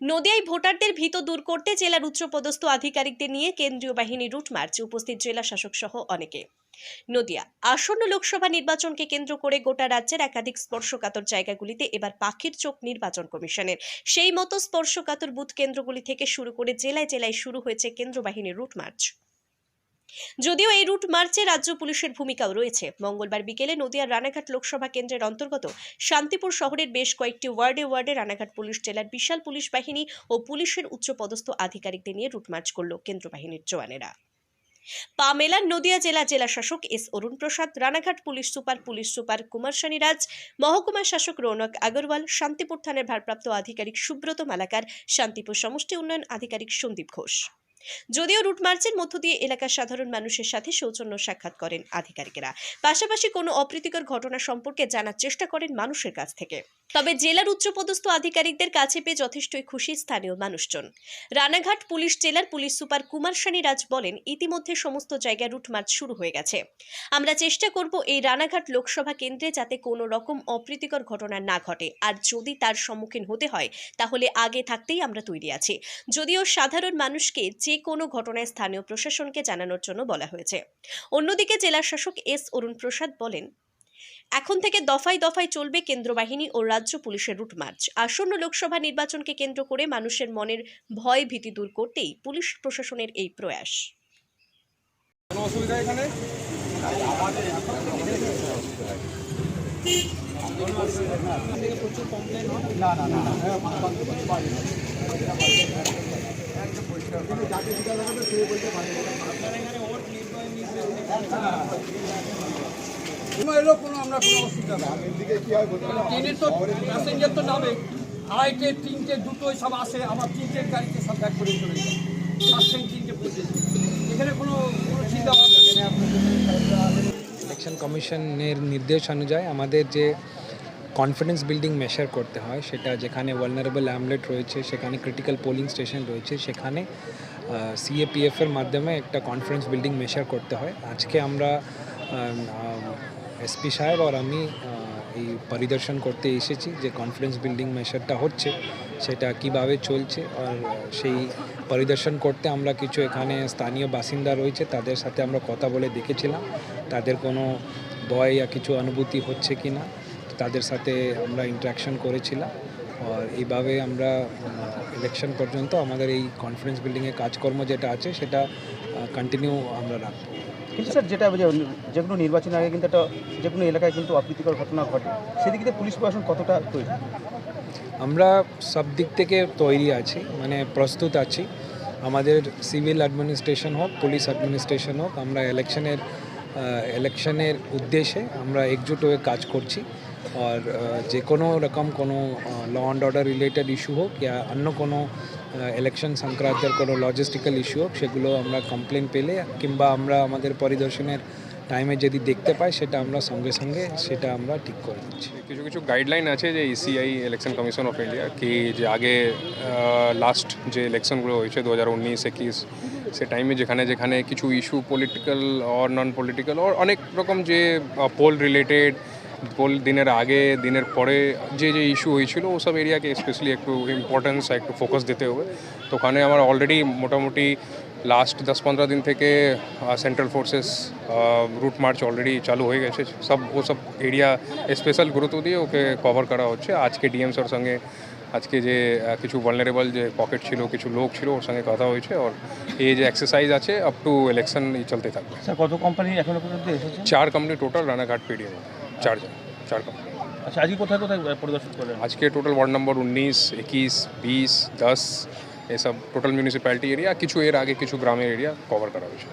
নদিয়ায় ভোটারদের ভীত দূর করতে জেলার উচ্চপদস্থ আধিকারিকদের নিয়ে কেন্দ্রীয় বাহিনী রুট মার্চ, উপস্থিত জেলা শাসক সহ অনেকে। নদিয়া, আসন্ন লোকসভা নির্বাচনকে কেন্দ্র করে গোটা রাজ্যের একাধিক স্পর্শকাতর জায়গাগুলিতে এবার পাখির চোখ নির্বাচন কমিশনের। সেই মতো স্পর্শকাতর বুথ কেন্দ্রগুলি থেকে শুরু করে জেলায় জেলায় শুরু হয়েছে কেন্দ্র বাহিনীর রুট মার্চ। যদিও এই রুট মার্চে রাজ্য পুলিশের ভূমিকাও রয়েছে। মঙ্গলবার বিকেলে নদিয়ার রানাঘাট লোকসভা কেন্দ্রের অন্তর্গত শান্তিপুর শহরের বেশ কয়েকটি ওয়ার্ডে ওয়ার্ডে রানাঘাট পুলিশ জেলার বিশাল পুলিশ বাহিনী ও পুলিশের উচ্চপদস্থ আধিকারিকদের নিয়ে রুট মার্চ করল কেন্দ্র বাহিনীর জওয়ানেরা। পা মেলার নদিয়া জেলা জেলা শাসক S Arun Prasad, Ranaghat police super police super Kumarshani Raj মহকুমা শাসক রৌনক আগরওয়াল, শান্তিপুর থানার ভারপ্রাপ্ত আধিকারিক সুব্রত মালাকার, শান্তিপুর সমষ্টি উন্নয়ন আধিকারিক সন্দীপ ঘোষ। যদিও রুট মার্চের মধ্য দিয়ে এলাকার সাধারণ মানুষের সাথে সৌজন্য সাক্ষাৎ করেন আধিকারিকেরা। পাশাপাশি কোনো অপ্রীতিকর ঘটনা সম্পর্কে জানার চেষ্টা করেন মানুষের কাছ থেকে। তবে জেলার উচ্চপদস্থ আধিকারিকদের কাছে পেয়ে যথেষ্টই খুশি স্থানীয় মানুষজন। রানাঘাট পুলিশ জেলার পুলিশ সুপার কুমারশানী রাজ বলেন, ইতিমধ্যে সমস্ত জায়গায় রুট মার্চ শুরু হয়ে গেছে। আমরা চেষ্টা করব এই রানাঘাট লোকসভা কেন্দ্রে যাতে কোনো রকম অপ্রীতিকর ঘটনা না ঘটে। আর যদি তার সম্মুখীন হতে হয়, তাহলে আগে থাকতেই আমরা তৈরি আছি। যদিও সাধারণ মানুষকে যে কোনো ঘটনায় স্থানীয় প্রশাসনকে জানানোর জন্য বলা হয়েছে। অন্যদিকে জেলা শাসক এস অরুণ প্রসাদ বলেন, এখন থেকে দফায় দফায় চলবে কেন্দ্র বাহিনী ও রাজ্য পুলিশের রুট মার্চ। আসন্ন লোকসভা নির্বাচনকে কেন্দ্র করে মানুষের মনের ভয় ভীতি দূর করতেই পুলিশ প্রশাসনের এই প্রয়াস। কোনো অসুবিধা এখানে? কোনো কোনো আমরা কোনো অসুবিধা তো তো তিনটে, দুটোই সব আমার তিনটের গাড়িতে সব করে এখানে কোনো চিন্তা ভাবনা ইলেকশন কমিশনের নির্দেশ অনুযায়ী আমাদের যে কনফিডেন্স বিল্ডিং মেশার করতে হয়, সেটা যেখানে ওয়ালনারেবল অ্যামলেট রয়েছে, সেখানে ক্রিটিক্যাল পোলিং স্টেশন রয়েছে, সেখানে সিএপিএফ এর মাধ্যমে একটা কনফিডেন্স বিল্ডিং মেশার করতে হয়। আজকে আমরা এসপি সাহেব আর আমি এই পরিদর্শন করতে এসেছি যে কনফিডেন্স বিল্ডিং মেশারটা হচ্ছে, সেটা কীভাবে চলছে আর সেই পরিদর্শন করতে আমরা কিছু এখানে স্থানীয় বাসিন্দা রয়েছে, তাদের সাথে আমরা কথা বলে দেখেছিলাম। তাদের কোনো ভয় বা কিছু অনুভূতি হচ্ছে কি না তাদের সাথে আমরা ইন্টারাকশন করেছিলাম। আর এইভাবে আমরা ইলেকশন পর্যন্ত আমাদের এই কনফিডেন্স বিল্ডিংয়ের কাজকর্ম যেটা আছে সেটা কন্টিনিউ আমরা রাখব। কিন্তু স্যার যেটা যে কোনো নির্বাচনের আগে কিন্তু একটা যে কোনো এলাকায় কিন্তু অপ্রীতিকর ঘটনা ঘটে। সেদিকে পুলিশ প্রশাসন কতটা তৈরি? আমরা সব দিক থেকে তৈরি আছি মানে প্রস্তুত আছি। আমাদের সিভিল অ্যাডমিনিস্ট্রেশন হোক পুলিশ অ্যাডমিনিস্ট্রেশন হোক আমরা ইলেকশনের ইলেকশনের উদ্দেশ্যে আমরা একজুট হয়ে কাজ করছি। আর যে কোনো রকম কোনো law and order related issue হোক ইয়া অন্য কোনো ইলেকশন সংক্রান্তের কোনো লজিস্টিক্যাল ইস্যু হোক সেগুলো আমরা কমপ্লেন পেলে কিংবা আমরা আমাদের পরিদর্শনের টাইমে যদি দেখতে পাই, সেটা আমরা সঙ্গে সঙ্গে সেটা আমরা ঠিক করে দিচ্ছি কিছু কিছু গাইডলাইন আছে যে ECI election commission of India কি যে আগে লাস্ট যে ইলেকশনগুলো হয়েছে দু হাজার উনিশ, একুশ, সে টাইমে যেখানে যেখানে কিছু issue political or non political or অনেক রকম যে পোল রিলেটেড পোল দিনের আগে দিনের পরে যে যে ইস্যু হয়েছিল ওসব এরিয়াকে স্পেশালি একটু ইম্পর্টেন্স একটু ফোকাস দিতে হবে। তো ওখানে আমার অলরেডি মোটামুটি লাস্ট দশ পনেরো দিন থেকে central forces route march already চালু হয়ে গেছে। সব ও সব এরিয়া স্পেশাল গুরুত্ব দিয়ে ওকে কভার করা হচ্ছে। আজকে ডিএমসের সঙ্গে আজকে যে কিছু ভালনারেবল যে পকেট ছিল কিছু লোক ছিল ওর সঙ্গে কথা হয়েছে। আর এই যে এক্সারসাইজ আছে আপ টু ইলেকশন চলতে থাকবে। স্যার কত কোম্পানি এখনও পর্যন্ত এসেছে? চার কোম্পানি টোটাল রানাঘাট পিডিএম চারজন চার কোম্পানি আচ্ছা আজকে কোথায় কোথায় পরিদর্শন করলেন আজকে টোটাল ওয়ার্ড নম্বর উনিশ একুশ বিশ দশ এসব টোটাল মিউনিসিপ্যালিটি এরিয়া কিছু এর আগে কিছু গ্রামের এরিয়া কভার করা হয়েছে